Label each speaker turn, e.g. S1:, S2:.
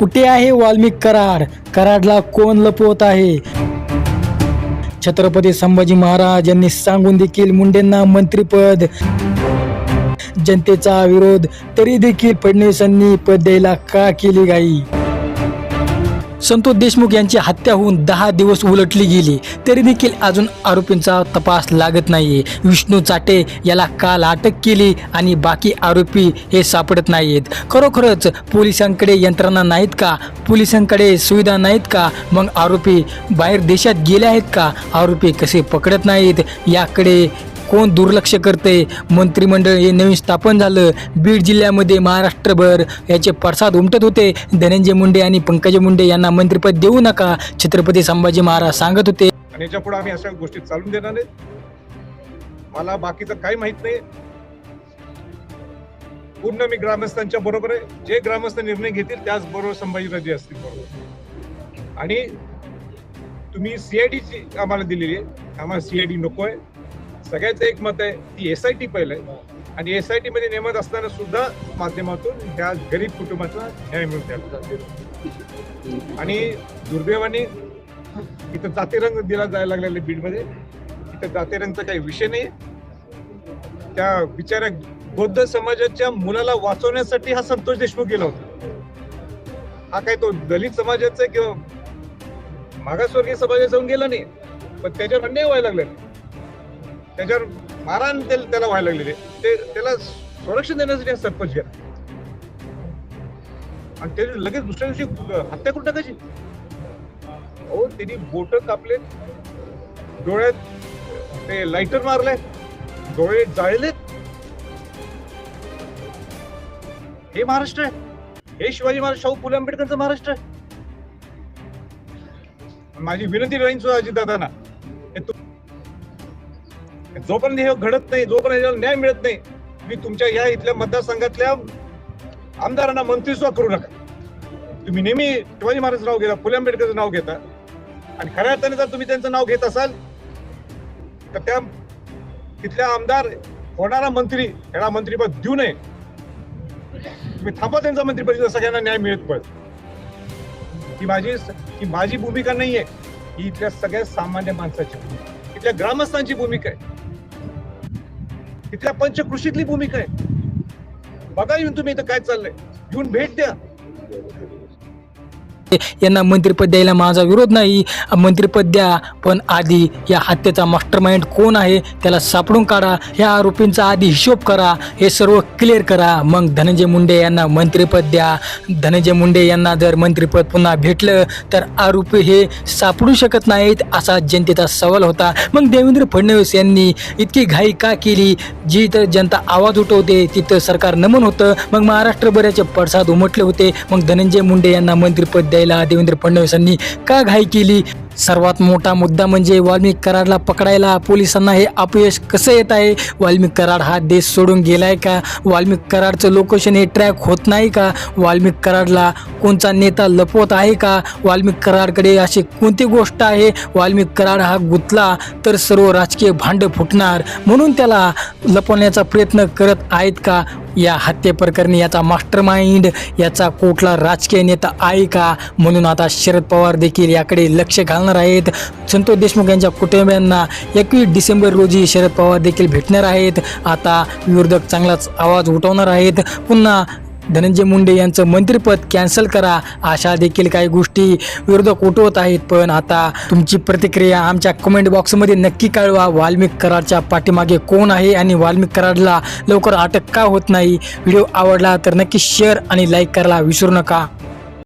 S1: कुठे आहे वाल्मिक कराड कराडला कोण लपवत आहे? छत्रपती संभाजी महाराज यांनी सांगून देखील मुंडेंना मंत्रीपद. जनतेचा विरोध तरी देखील फडणवीसांनी पद द्यायला का केली गाई संतोष देशमुख यांची हत्या होऊन दहा दिवस उलटली गेली. तरी देखील अजून आरोपींचा तपास लागत नाहीये. विष्णू चाटे याला काल अटक केली आणि बाकी आरोपी हे सापडत नाहीत खरोखरच पोलिसांकडे यंत्रणा नाहीत का? पोलिसांकडे सुविधा नाहीत का? मग आरोपी बाहेर देशात गेले आहेत का? आरोपी कसे पकडत नाहीत? याकडे कोण दुर्लक्ष करते? मंत्रिमंडळ हे नवीन स्थापन झालं. बीड जिल्ह्यामध्ये महाराष्ट्रभर याचे पडसाद उमटत होते. धनंजय मुंडे आणि पंकजा मुंडे यांना मंत्रिपद देऊ नका छत्रपती संभाजी महाराज सांगत होते.
S2: आणि याच्यापुढे आम्ही अशा गोष्टी चालून देणार नाहीत मला बाकीचं काही माहीत नाही. पूर्ण मी ग्रामस्थांच्या बरोबर आहे. जे ग्रामस्थ निर्णय घेतील त्याचबरोबर संभाजीराजे असतील बरोबर. आणि तुम्ही सीआयडीची आम्हाला दिलेली आहे. आम्हाला सीआयडी नको आहे सगळ्याचं एक मत आहे ती एस आय टी पहिलं आहे. आणि एस आय टी मध्ये नेमत असताना सुद्धा माध्यमातून ह्या गरीब कुटुंबाचा न्याय मिळून द्यावा आणि दुर्दैवाने इथं जातीरंग दिला जायला लागलेला बीडमध्ये. इथं जातीरंगचा काही विषय नाही त्या बिचाऱ्या बौद्ध समाजाच्या मुलाला वाचवण्यासाठी हा संतोष देशमुख गेला होता. हा काय तो दलित समाजाचा किंवा मागासवर्गीय समाजाचा जाऊन गेला नाही. पण त्याच्यावर अन्याय व्हायला लागले त्याच्यावर मारहाण त्याला त्याला व्हायला लागलेले. ते त्याला संरक्षण देण्यासाठी हा सरपंच गेला. आणि त्याने लगेच दुसऱ्या दिवशी हत्या करून टाकायची. अहो त्यांनी बोट कापले डोळ्यात ते लाइटर मारले डोळे जाळलेत. हे महाराष्ट्र आहे. हे शिवाजी महाराज शाहू फुले आंबेडकरचं महाराष्ट्र आहे. माझी विनंती राहीन सुद्धा अजितदादांना. हे जोपर्यंत हे घडत नाही जोपर्यंत याला न्याय मिळत नाही मी तुमच्या या इथल्या मतदारसंघातल्या आमदारांना मंत्रीसुद्धा करू नका. तुम्ही नेहमी शिवाजी महाराज नाव घेता फुले आंबेडकरचं नाव घेता. आणि खऱ्या अर्थाने जर तुम्ही त्यांचं नाव घेत असाल तर त्या तिथल्या आमदार होणारा मंत्री याला मंत्रीपद देऊ नये. तुम्ही थांबा त्यांचा मंत्रिपद सगळ्यांना न्याय मिळत पण ही माझी ही माझी भूमिका नाहीये. ही इथल्या सगळ्या सामान्य माणसाची भूमिका. आहे. इथल्या ग्रामस्थांची भूमिका आहे. इथल्या पंचकृषीतली भूमिका आहे. बघा येऊन तुम्ही इथं काय चाललंय. येऊन भेट द्या.
S1: यांना मंत्रिपद द्यायला माझा विरोध नाही. मंत्रिपद द्या पण आधी या हत्येचा मास्टर माइंड कोण आहे त्याला सापडून काढा. या आरोपींचा आधी हिशोब करा. हे सर्व क्लिअर करा. मग धनंजय मुंडे यांना मंत्रिपद द्या. धनंजय मुंडे यांना जर मंत्रिपद पुन्हा भेटलं तर आरोपी हे सापडू शकत नाहीत असा जनतेचा सवाल होता. मग देवेंद्र फडणवीस यांनी इतकी घाई का केली? जिथं जनता आवाज उठवते तिथं सरकार नमन होतं. मग महाराष्ट्रभराचे पडसाद उमटले होते. मग धनंजय मुंडे यांना मंत्रिपद द्यायला देवेंद्र फडणवीसांनी का घाई केली? सर्वात मोठा मुद्दा म्हणजे वाल्मिक कराडला पकडायला पोलिसांना हे अपयश कसं येत आहे? वाल्मिक कराड हा देश सोडून गेलाय का? वाल्मिक कराडचं लोकेशन हे ट्रॅक होत नाही का? वाल्मिक कराडला कोणता नेता लपवत आहे का? वाल्मिक कराडकडे अशी कोणती गोष्ट आहे? वाल्मिक कराड हा गुंतला तर सर्व राजकीय भांड फुटणार म्हणून त्याला लपवण्याचा प्रयत्न करत आहेत का? या हत्येप्रकरणी याचा मास्टर माइंड याचा कुठला राजकीय नेता आहे का? म्हणून आता शरद पवार देखील याकडे लक्ष घालणार आहेत. संतोष देशमुख यांच्या कुटुंबियांना एकवीस डिसेंबर रोजी शरद पवार देखील भेटणार आहेत. आता विरोधक चांगलाच आवाज उठवणार आहेत. पुन्हा धनंजय मुंडे यांचं मंत्रिपद कॅन्सल करा अशा देखील काही गोष्टी विरोधक उठवत आहेत. पण आता तुमची प्रतिक्रिया आमच्या कमेंट बॉक्समध्ये नक्की कळवा. वाल्मिक कराडच्या पाठीमागे कोण आहे आणि वाल्मिक कराडला लवकर अटक का होत नाही? व्हिडिओ आवडला तर नक्की शेअर आणि लाईक करायला विसरू नका.